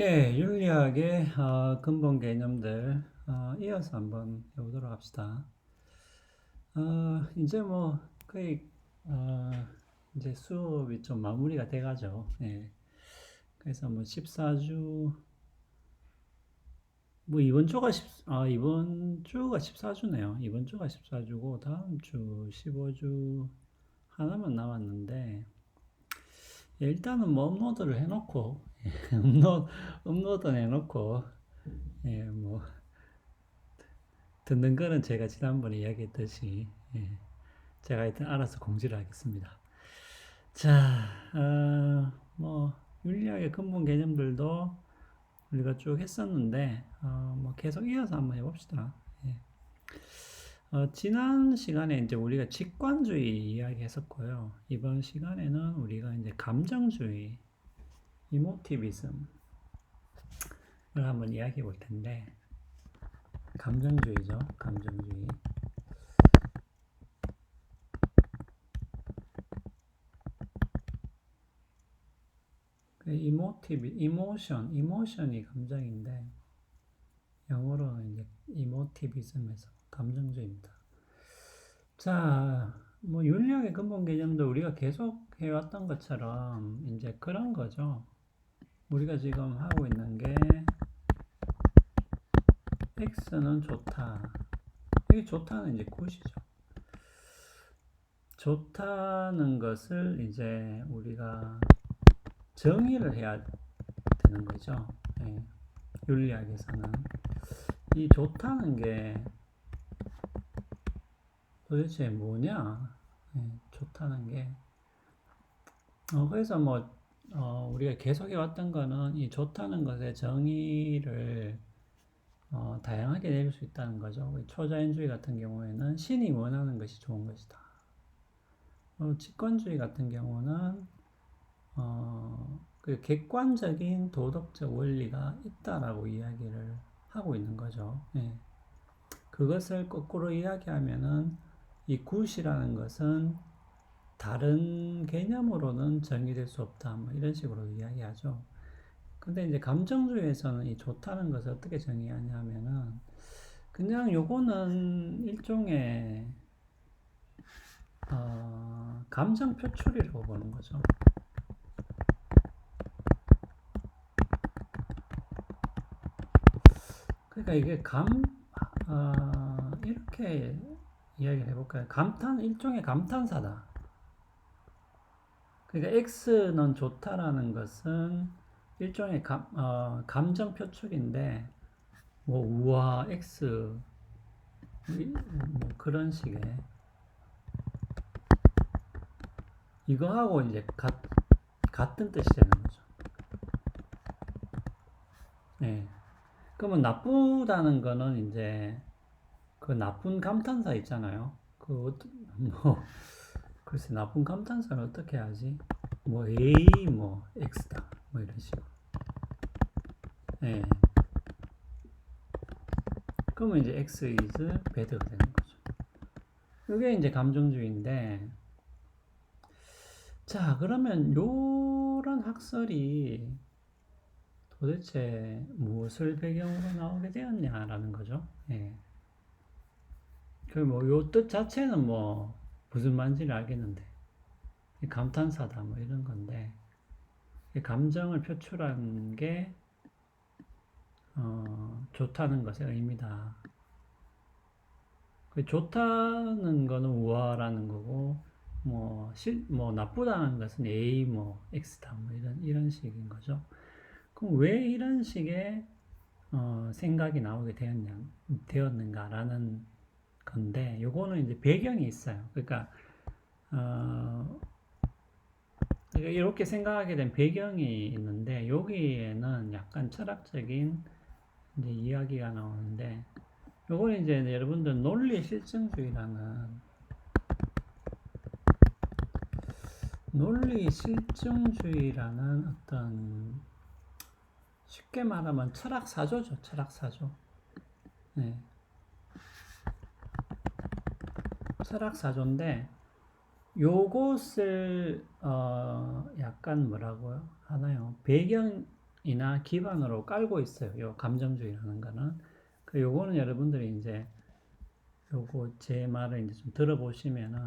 예, 윤리학의 어, 근본 개념들 어, 이어서 한번 해보도록 합시다. 어, 이제 뭐 거의 어, 이제 수업이 좀 마무리가 돼가죠. 예. 그래서 뭐 14주 뭐 이번 주가 10, 아, 이번 주가 14주네요. 이번 주가 14주고 다음 주 15주 하나만 남았는데 예, 일단은 뭐 업로드를 해놓고 업로드 업로드 해놓고 예, 뭐 듣는 거는 제가 지난번에 이야기했듯이 예, 제가 하여튼 알아서 공지를 하겠습니다. 자, 어, 뭐 윤리학의 근본 개념들도 우리가 쭉 했었는데 어, 뭐 계속 이어서 한번 해봅시다. 예. 어, 지난 시간에 이제 우리가 직관주의 이야기 했었고요. 이번 시간에는 우리가 이제 감정주의, 이모티비즘을 한번 이야기해 볼 텐데, 감정주의죠. 감정주의. 그 이모티비, 이모션, 이모션이 감정인데, 영어로는 이제 이모티비즘에서 감정주의입니다. 자, 뭐 윤리학의 근본 개념도 우리가 계속 해왔던 것처럼 이제 그런 거죠. 우리가 지금 하고 있는 게 x는 좋다. 이게 좋다는 이제 굿이죠. 좋다는 것을 이제 우리가 정의를 해야 되는 거죠. 예. 윤리학에서는 이 좋다는 게 도대체 뭐냐? 예, 좋다는 게. 어, 그래서 뭐, 어, 우리가 계속 해왔던 거는 이 좋다는 것의 정의를 어, 다양하게 내릴 수 있다는 거죠. 초자연주의 같은 경우에는 신이 원하는 것이 좋은 것이다. 어, 직관주의 같은 경우는 어, 그 객관적인 도덕적 원리가 있다라고 이야기를 하고 있는 거죠. 예. 그것을 거꾸로 이야기하면은 이 굿이라는 것은 다른 개념으로는 정의될 수 없다. 뭐 이런 식으로 이야기하죠. 근데 이제 감정주의에서는 이 좋다는 것을 어떻게 정의하냐면은 그냥 요거는 일종의 어, 감정 표출이라고 보는 거죠. 그러니까 이게 감, 어, 이렇게 이야기를 해볼까요? 감탄, 일종의 감탄사다. 그러니까 X는 좋다라는 것은 일종의 감, 어, 감정 표출인데, 뭐, 우와, X, 뭐 그런 식의. 이거하고 이제 같, 같은 뜻이 되는 거죠. 네. 그러면 나쁘다는 거는 이제 그 나쁜 감탄사 있잖아요. 그 어떤 뭐 글쎄 나쁜 감탄사는 어떻게 하지? 뭐 A 뭐 X다 뭐 이런 식으로. 예. 그러면 이제 X is bad가 되는 거죠. 이게 이제 감정주의인데 자 그러면 요런 학설이 도대체 무엇을 배경으로 나오게 되었냐라는 거죠. 예. 그뭐 요 뜻 자체는 뭐 무슨 말인지는 알겠는데 감탄사다 뭐 이런 건데 감정을 표출한 게 어, 좋다는 것의 의미다. 그 좋다는 거는 우아라는 거고 뭐, 실, 뭐 나쁘다는 것은 A 뭐 X다 뭐 이런 이런 식인 거죠. 그럼 왜 이런 식의 어, 생각이 나오게 되었냐, 되었는가라는 건데, 요거는 이제 배경이 있어요. 그러니까, 어, 그러니까 이렇게 생각하게 된 배경이 있는데, 여기에는 약간 철학적인 이제 이야기가 나오는데, 요거는 이제 여러분들 논리 실증주의라는 논리 실증주의라는 어떤 쉽게 말하면 철학 사조죠. 철학 사조. 네. 철학 사조인데 요것을 어 약간 뭐라고요 하나요? 배경이 이나 기반으로 깔고 있어요. 요 감정주의라는 거는. 그 요거는 여러분들이 이제 요거 제 말을 이제 좀 들어보시면은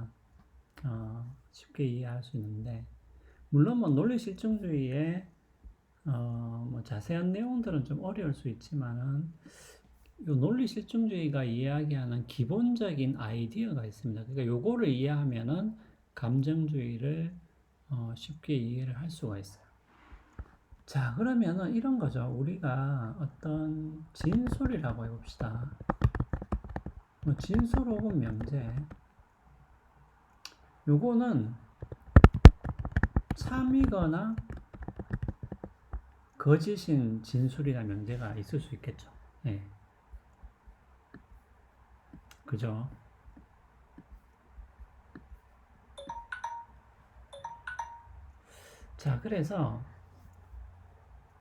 어, 쉽게 이해할 수 있는데 물론 뭐 논리 실증주의의 어, 뭐 자세한 내용들은 좀 어려울 수 있지만은 요 논리 실증주의가 이야기하는 기본적인 아이디어가 있습니다. 그러니까 요거를 이해하면은 감정주의를 어, 쉽게 이해를 할 수가 있어요. 자, 그러면은 이런 거죠. 우리가 어떤 진술이라고 해봅시다. 뭐 진술 혹은 명제. 요거는 참이거나 거짓인 진술이나 명제가 있을 수 있겠죠. 예. 그죠? 자, 그래서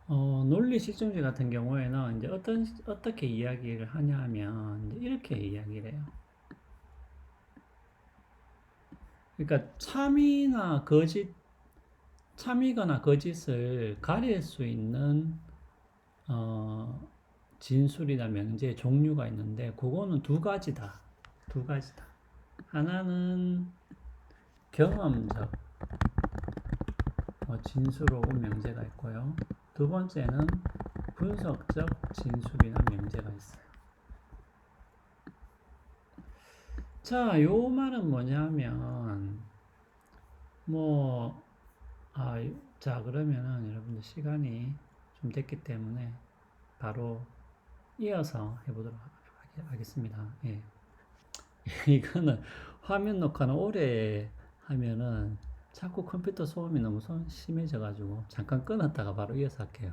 어, 논리 실증주의 같은 경우에는 이제 어떤 어떻게 이야기를 하냐 하면 이제 이렇게 이야기를 해요. 그러니까 참이나 거짓 참이거나 거짓을 가릴 수 있는 어, 진술이나 명제의 종류가 있는데 그거는 두 가지다. 두 가지다. 하나는 경험적 어, 진술 혹은 명제가 있고요. 두 번째는 분석적 진술이나 명제가 있어요. 자, 요 말은 뭐냐면 뭐 아, 자, 그러면은 여러분들 시간이 좀 됐기 때문에 바로 이어서 해보도록 하- 하겠습니다. 예. 이거는 화면 녹화는 오래 하면은 자꾸 컴퓨터 소음이 너무 소- 심해져 가지고 잠깐 끊었다가 바로 이어서 할게요.